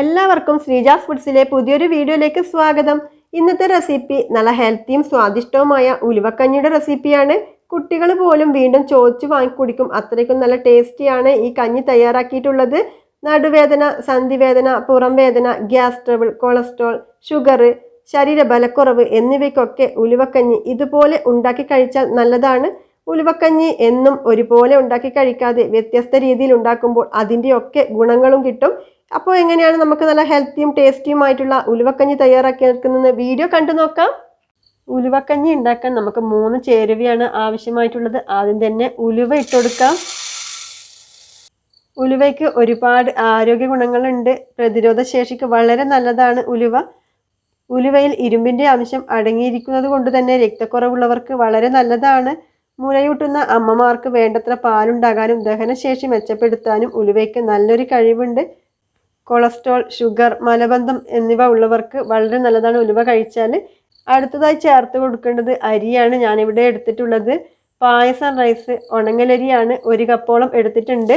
എല്ലാവർക്കും ശ്രീജാസ് ഫുഡ്സിലെ പുതിയൊരു വീഡിയോയിലേക്ക് സ്വാഗതം. ഇന്നത്തെ റെസിപ്പി നല്ല ഹെൽത്തിയും സ്വാദിഷ്ടവുമായ ഉലുവക്കഞ്ഞിയുടെ റെസിപ്പിയാണ്. കുട്ടികൾ പോലും വീണ്ടും ചോദിച്ചു വാങ്ങിക്കുടിക്കും അത്രയ്ക്കും നല്ല ടേസ്റ്റിയാണ് ഈ കഞ്ഞി തയ്യാറാക്കിയിട്ടുള്ളത്. നടുവേദന സന്ധിവേദന പുറം വേദന ഗ്യാസ് ട്രബിൾ കൊളസ്ട്രോൾ ഷുഗർ ശരീരബലക്കുറവ് എന്നിവയ്ക്കൊക്കെ ഉലുവക്കഞ്ഞി ഇതുപോലെ ഉണ്ടാക്കി കഴിച്ചാൽ നല്ലതാണ്. ഉലുവക്കഞ്ഞി എന്നും ഒരുപോലെ ഉണ്ടാക്കി കഴിക്കാതെ വ്യത്യസ്ത രീതിയിൽ ഉണ്ടാക്കുമ്പോൾ അതിന്റെയൊക്കെ ഗുണങ്ങളും കിട്ടും. അപ്പോൾ എങ്ങനെയാണ് നമുക്ക് നല്ല ഹെൽത്തിയും ടേസ്റ്റിയുമായിട്ടുള്ള ഉലുവക്കഞ്ഞി തയ്യാറാക്കി എടുക്കുന്നത് വീഡിയോ കണ്ടു നോക്കാം. ഉലുവക്കഞ്ഞി ഉണ്ടാക്കാൻ നമുക്ക് മൂന്ന് ചേരുവയാണ് ആവശ്യമായിട്ടുള്ളത്. ആദ്യം തന്നെ ഉലുവ ഇട്ടുകൊടുക്കാം ഉലുവയ്ക്ക് ഒരുപാട് ആരോഗ്യ ഗുണങ്ങളുണ്ട്. പ്രതിരോധ ശേഷിക്ക് വളരെ നല്ലതാണ് ഉലുവ. ഉലുവയിൽ ഇരുമ്പിന്റെ അംശം അടങ്ങിയിരിക്കുന്നത് കൊണ്ട് തന്നെ രക്തക്കുറവുള്ളവർക്ക് വളരെ നല്ലതാണ്. മുലയൂട്ടുന്ന അമ്മമാർക്ക് വേണ്ടത്ര പാലുണ്ടാകാനും ദഹനശേഷി മെച്ചപ്പെടുത്താനും ഉലുവയ്ക്ക് നല്ലൊരു കഴിവുണ്ട്. കൊളസ്ട്രോൾ ഷുഗർ മലബന്ധം എന്നിവ ഉള്ളവർക്ക് വളരെ നല്ലതാണ് ഉലുവ കഴിച്ചാൽ അടുത്തതായി ചേർത്ത് കൊടുക്കേണ്ടത് അരിയാണ് ഞാനിവിടെ എടുത്തിട്ടുള്ളത്. പായസം റൈസ് ഉണങ്ങലരിയാണ് ഒരു കപ്പോളം എടുത്തിട്ടുണ്ട്.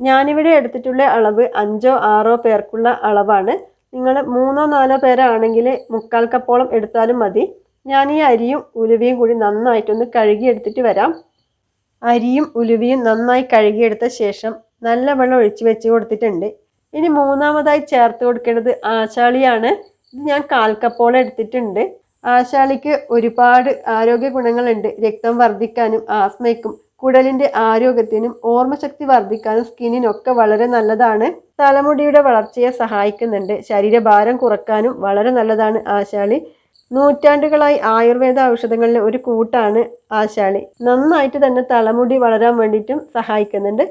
ഞാനിവിടെ എടുത്തിട്ടുള്ള അളവ് അഞ്ചോ ആറോ പേർക്കുള്ള അളവാണ്. നിങ്ങൾ മൂന്നോ നാലോ പേരാണെങ്കിൽ മുക്കാൽ കപ്പോളം എടുത്താലും മതി. ഞാൻ ഈ അരിയും ഉലുവയും കൂടി നന്നായിട്ടൊന്ന് കഴുകിയെടുത്തിട്ട് വരാം. അരിയും ഉലുവയും നന്നായി കഴുകിയെടുത്ത ശേഷം നല്ല വെള്ളം ഒഴിച്ച് വെച്ച് കൊടുത്തിട്ടുണ്ട്. ഇനി മൂന്നാമതായി ചേർത്ത് കൊടുക്കേണ്ടത് ആശാളിയാണ്. ഇത് ഞാൻ കാൽ കപ്പോളം എടുത്തിട്ടുണ്ട്. ആശാളിക്ക് ഒരുപാട് ആരോഗ്യ ഗുണങ്ങളുണ്ട്. രക്തം വർദ്ധിക്കാനും ആസ്മയ്ക്കും കുടലിന്റെ ആരോഗ്യത്തിനും ഓർമ്മശക്തി വർദ്ധിക്കാനും സ്കിന്നിനൊക്കെ വളരെ നല്ലതാണ്. തലമുടിയുടെ വളർച്ചയെ സഹായിക്കുന്നുണ്ട്. ശരീരഭാരം കുറക്കാനും വളരെ നല്ലതാണ് ആശാളി. നൂറ്റാണ്ടുകളായി ആയുർവേദ ഔഷധങ്ങളിലെ ഒരു കൂട്ടാണ് ആശാളി. നന്നായിട്ട് തന്നെ തലമുടി വളരാൻ വേണ്ടിയിട്ടും സഹായിക്കുന്നുണ്ട്.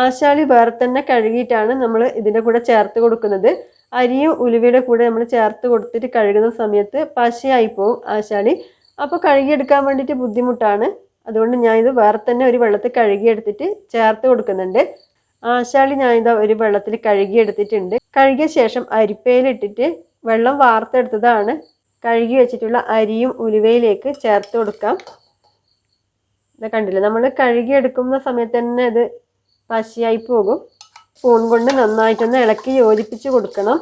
ആശാളി വേറെ തന്നെ കഴുകിയിട്ടാണ് നമ്മൾ ഇതിന്റെ കൂടെ ചേർത്ത് കൊടുക്കുന്നത്. അരിയും ഉലുവയുടെ കൂടെ നമ്മൾ ചേർത്ത് കൊടുത്തിട്ട് കഴുകുന്ന സമയത്ത് പശയായി പോവും ആശാളി. അപ്പോൾ കഴുകിയെടുക്കാൻ വേണ്ടിയിട്ട് ബുദ്ധിമുട്ടാണ്. അതുകൊണ്ട് ഞാൻ ഇത് വേറെ തന്നെ ഒരു വെള്ളത്തിൽ കഴുകിയെടുത്തിട്ട് ചേർത്ത് കൊടുക്കുന്നുണ്ട്. ആശാളി ഞാൻ ഒരു വെള്ളത്തിൽ കഴുകിയെടുത്തിട്ടുണ്ട്. കഴുകിയ ശേഷം അരിപ്പയിലിട്ടിട്ട് വെള്ളം വാർത്തെടുത്തതാണ്. കഴുകി വെച്ചിട്ടുള്ള അരിയും ഉലുവയിലേക്ക് ചേർത്ത് കൊടുക്കാം. ഇത് കണ്ടില്ലേ? നമ്മൾ കഴുകിയെടുക്കുന്ന സമയത്ത് തന്നെ ഇത് പശയായി പോകും. സ്പൂൺ കൊണ്ട് നന്നായിട്ടൊന്ന് ഇളക്കി യോജിപ്പിച്ച് കൊടുക്കണം.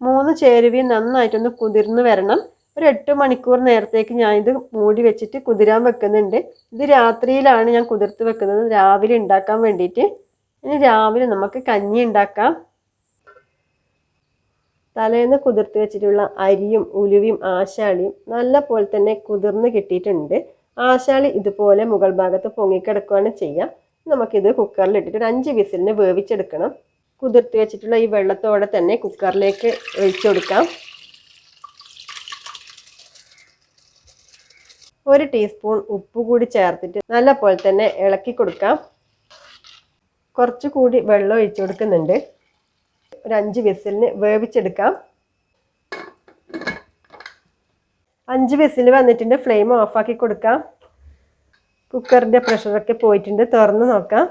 മൂന്ന് ചേരുവയും നന്നായിട്ടൊന്ന് കുതിർന്ന് വരണം. ഒരു എട്ട് മണിക്കൂർ നേരത്തേക്ക് ഞാനിത് മൂടി വെച്ചിട്ട് കുതിരാൻ വെക്കുന്നുണ്ട്. ഇത് രാത്രിയിലാണ് ഞാൻ കുതിർത്ത് വെക്കുന്നത്. രാവിലെ ഉണ്ടാക്കാൻ വേണ്ടിയിട്ട്. ഇനി രാവിലെ നമുക്ക് കഞ്ഞി ഉണ്ടാക്കാം. തലേന്ന് കുതിർത്ത് വെച്ചിട്ടുള്ള അരിയും ഉലുവയും ആശാളിയും നല്ല പോലെ തന്നെ കുതിർന്ന് കിട്ടിയിട്ടുണ്ട്. ആശാളി ഇതുപോലെ മുകൾ ഭാഗത്ത് പൊങ്ങിക്കിടക്കുകയാണ് ചെയ്യുക. നമുക്കിത് കുക്കറിൽ ഇട്ടിട്ട് ഒരു അഞ്ച് വിസിലിന് വേവിച്ചെടുക്കണം. കുതിർത്ത് വെച്ചിട്ടുള്ള ഈ വെള്ളത്തോടെ തന്നെ കുക്കറിലേക്ക് ഒഴിച്ചു കൊടുക്കാം. ഒരു ടീസ്പൂൺ ഉപ്പ് കൂടി ചേർത്തിട്ട് നല്ല പോലെ തന്നെ ഇളക്കി കൊടുക്കാം. കുറച്ച് കൂടി വെള്ളം ഒഴിച്ചു കൊടുക്കുന്നുണ്ട്. ഒരു അഞ്ച് വിസിലിന് വേവിച്ചെടുക്കാം. അഞ്ച് വിസിൽ വന്നിട്ടുണ്ട് ഫ്ലെയിം ഓഫാക്കി കൊടുക്കാം. കുക്കറിന്റെ പ്രഷറൊക്കെ പോയിട്ടുണ്ട്. തുറന്ന് നോക്കാം.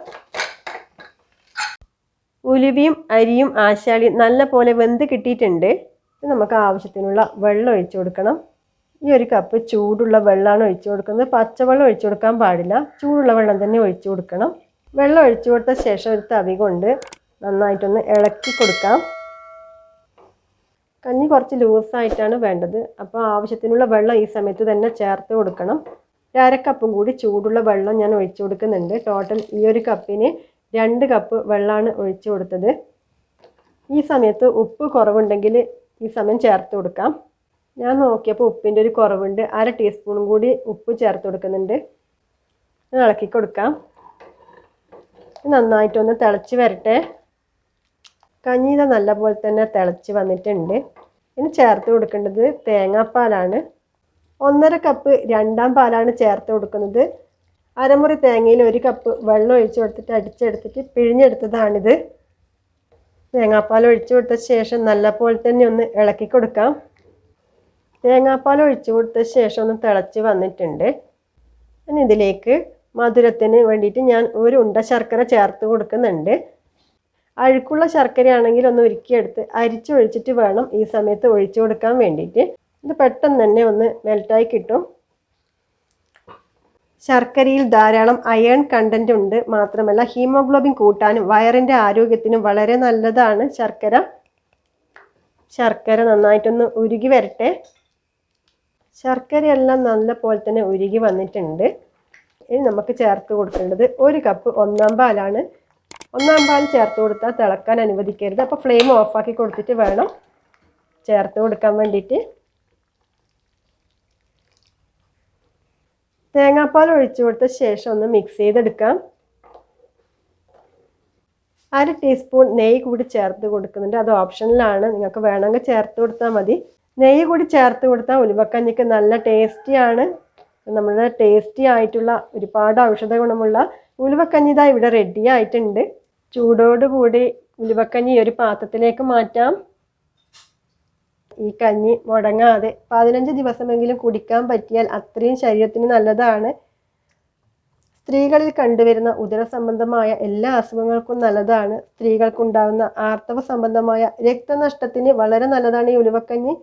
ഉലുവിയും അരിയും ആശാളിയും നല്ല പോലെ വെന്ത് കിട്ടിയിട്ടുണ്ട്. നമുക്ക് ആവശ്യത്തിനുള്ള വെള്ളം ഒഴിച്ചു കൊടുക്കണം. ഈ ഒരു കപ്പ് ചൂടുള്ള വെള്ളമാണ് ഒഴിച്ചു കൊടുക്കുന്നത്. പച്ചവെള്ളം ഒഴിച്ചു കൊടുക്കാൻ പാടില്ല. ചൂടുള്ള വെള്ളം തന്നെ ഒഴിച്ചു കൊടുക്കണം. വെള്ളം ഒഴിച്ചു കൊടുത്ത ശേഷം ഒരു തവി കൊണ്ട് നന്നായിട്ടൊന്ന് ഇളക്കി കൊടുക്കാം. കഞ്ഞി കുറച്ച് ലൂസായിട്ടാണ് വേണ്ടത്. അപ്പോൾ ആവശ്യത്തിനുള്ള വെള്ളം ഈ സമയത്ത് തന്നെ ചേർത്ത് കൊടുക്കണം. അരക്കപ്പും കൂടി ചൂടുള്ള വെള്ളം ഞാൻ ഒഴിച്ചു കൊടുക്കുന്നുണ്ട്. ടോട്ടൽ ഈ ഒരു കപ്പിന് രണ്ട് കപ്പ് വെള്ളമാണ് ഒഴിച്ചു കൊടുത്തത്. ഈ സമയത്ത് ഉപ്പ് കുറവുണ്ടെങ്കിൽ ഈ സമയം ചേർത്ത് കൊടുക്കാം. ഞാൻ നോക്കിയപ്പോൾ ഉപ്പിന്റെ ഒരു കുറവുണ്ട്. അര ടീസ്പൂണും കൂടി ഉപ്പ് ചേർത്ത് കൊടുക്കുന്നുണ്ട്. ഇളക്കി കൊടുക്കാം. നന്നായിട്ടൊന്ന് തിളച്ച് വരട്ടെ. കഞ്ഞീത നല്ല പോലെ തന്നെ തിളച്ച് വന്നിട്ടുണ്ട്. ഇനി ചേർത്ത് കൊടുക്കേണ്ടത് തേങ്ങാപ്പാലാണ്. ഒന്നര കപ്പ് രണ്ടാം പാലാണ് ചേർത്ത് കൊടുക്കുന്നത്. അരമുറി തേങ്ങയിൽ ഒരു കപ്പ് വെള്ളം ഒഴിച്ച് കൊടുത്തിട്ട് അടിച്ചെടുത്തിട്ട് പിഴിഞ്ഞെടുത്തതാണിത്. തേങ്ങാപ്പാൽ ഒഴിച്ചു കൊടുത്ത ശേഷം നല്ല പോലെ തന്നെ ഒന്ന് ഇളക്കി കൊടുക്കാം. തേങ്ങാപ്പാൽ ഒഴിച്ചു കൊടുത്ത ശേഷം ഒന്ന് തിളച്ച് വന്നിട്ടുണ്ട്. ഇനി ഇതിലേക്ക് മധുരത്തിന് വേണ്ടിയിട്ട് ഞാൻ ഒരു ഉണ്ട ശർക്കര ചേർത്ത് കൊടുക്കുന്നുണ്ട്. അഴുക്കുള്ള ശർക്കരയാണെങ്കിൽ ഒന്ന് ഉരുക്കിയെടുത്ത് അരിച്ചൊഴിച്ചിട്ട് വേണം ഈ സമയത്ത് ഒഴിച്ചു കൊടുക്കാൻ വേണ്ടിയിട്ട്. ഇത് പെട്ടെന്ന് തന്നെ ഒന്ന് മെൽറ്റായി കിട്ടും. ശർക്കരയിൽ ധാരാളം അയൺ കണ്ടന്റ് ഉണ്ട്. മാത്രമല്ല ഹീമോഗ്ലോബിൻ കൂട്ടാനും വയറിന്റെ ആരോഗ്യത്തിനും വളരെ നല്ലതാണ് ശർക്കര. ശർക്കര നന്നായിട്ടൊന്ന് ഉരുകി വരട്ടെ. ശർക്കരയെല്ലാം നല്ല പോലെ തന്നെ ഉരുകി വന്നിട്ടുണ്ട്. ഇനി നമുക്ക് ചേർത്ത് കൊടുക്കേണ്ടത് ഒരു കപ്പ് ഒന്നാം പാലാണ്. ഒന്നാം പാൽ ചേർത്ത് കൊടുത്താൽ തിളക്കാൻ അനുവദിക്കരുത്. അപ്പോൾ ഫ്ലെയിം ഓഫാക്കി കൊടുത്തിട്ട് വേണം ചേർത്ത് കൊടുക്കാൻ വേണ്ടിയിട്ട്. തേങ്ങാപ്പാൽ ഒഴിച്ചു കൊടുത്ത ശേഷം ഒന്ന് മിക്സ് ചെയ്തെടുക്കാം. അര ടീസ്പൂൺ നെയ്യ് കൂടി ചേർത്ത് കൊടുക്കുന്നുണ്ട്. അത് ഓപ്ഷനിലാണ് നിങ്ങൾക്ക് വേണമെങ്കിൽ ചേർത്ത് കൊടുത്താൽ മതി. നെയ്യ് കൂടി ചേർത്ത് കൊടുത്താൽ ഉലുവക്കഞ്ഞിക്ക് നല്ല ടേസ്റ്റിയാണ് നമ്മുടെ ടേസ്റ്റി ആയിട്ടുള്ള ഒരുപാട് ഔഷധ ഗുണമുള്ള ഉലുവക്കഞ്ഞി ഇതാ ഇവിടെ റെഡി ആയിട്ടുണ്ട്. ചൂടോടുകൂടി ഉലുവക്കഞ്ഞി ഒരു പാത്രത്തിലേക്ക് മാറ്റാം. ഈ കഞ്ഞി മുടങ്ങാതെ പതിനഞ്ച് ദിവസമെങ്കിലും കുടിക്കാൻ പറ്റിയാൽ അത്രയും ശരീരത്തിന് നല്ലതാണ്. സ്ത്രീകളിൽ കണ്ടുവരുന്ന ഉദര സംബന്ധമായ എല്ലാ അസുഖങ്ങൾക്കും നല്ലതാണ്. സ്ത്രീകൾക്കുണ്ടാകുന്ന ആർത്തവ സംബന്ധമായ രക്തനഷ്ടത്തിന് വളരെ നല്ലതാണ് ഈ ഉലുവക്കഞ്ഞി.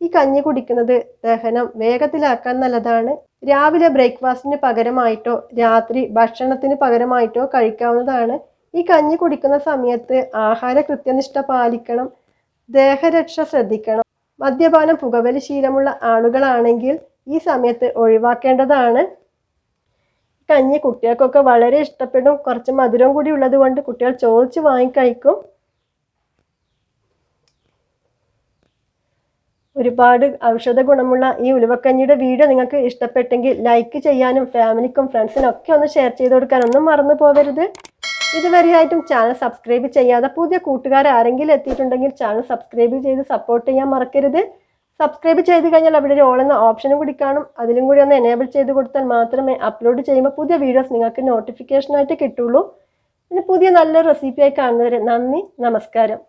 ഈ കഞ്ഞി കുടിക്കുന്നത് ദഹനം വേഗത്തിലാക്കാൻ നല്ലതാണ്. രാവിലെ ബ്രേക്ക്ഫാസ്റ്റിന് പകരമായിട്ടോ രാത്രി ഭക്ഷണത്തിന് പകരമായിട്ടോ കഴിക്കാവുന്നതാണ്. ഈ കഞ്ഞി കുടിക്കുന്ന സമയത്ത് ആഹാര കൃത്യനിഷ്ഠ പാലിക്കണം. ദേഹരക്ഷ ശ്രദ്ധിക്കണം. മദ്യപാനം പുകവലി ശീലമുള്ള ആളുകളാണെങ്കിൽ ഈ സമയത്ത് ഒഴിവാക്കേണ്ടതാണ്. കഞ്ഞി കുട്ടികൾക്കൊക്കെ വളരെ ഇഷ്ടപ്പെടും. കുറച്ച് മധുരം കൂടി ഉള്ളത് കൊണ്ട് കുട്ടികൾ ചോദിച്ച് വാങ്ങിക്കഴിക്കും. ഒരുപാട് ഔഷധ ഗുണമുള്ള ഈ ഉലുവക്കഞ്ഞിയുടെ വീഡിയോ നിങ്ങൾക്ക് ഇഷ്ടപ്പെട്ടെങ്കിൽ ലൈക്ക് ചെയ്യാനും ഫാമിലിക്കും ഫ്രണ്ട്സിനും ഒക്കെ ഒന്ന് ഷെയർ ചെയ്ത് കൊടുക്കാനൊന്നും മറന്നു പോകരുത് ഇതുവരെയായിട്ടും ചാനൽ സബ്സ്ക്രൈബ് ചെയ്യാതെ പുതിയ കൂട്ടുകാർ ആരെങ്കിലും എത്തിയിട്ടുണ്ടെങ്കിൽ ചാനൽ സബ്സ്ക്രൈബ് ചെയ്ത് സപ്പോർട്ട് ചെയ്യാൻ മറക്കരുത്. സബ്സ്ക്രൈബ് ചെയ്ത് കഴിഞ്ഞാൽ അവിടെ ഒരു ഓൾ എന്ന ഓപ്ഷനും കൂടി കാണും. അതിലും കൂടി ഒന്ന് എനേബിൾ ചെയ്ത് കൊടുത്താൽ മാത്രമേ അപ്ലോഡ് ചെയ്യുമ്പോൾ പുതിയ വീഡിയോസ് നിങ്ങൾക്ക് നോട്ടിഫിക്കേഷനായിട്ട് കിട്ടുള്ളൂ. പിന്നെ പുതിയ നല്ലൊരു റെസിപ്പിയായി കാണുന്നവരെ നന്ദി നമസ്കാരം.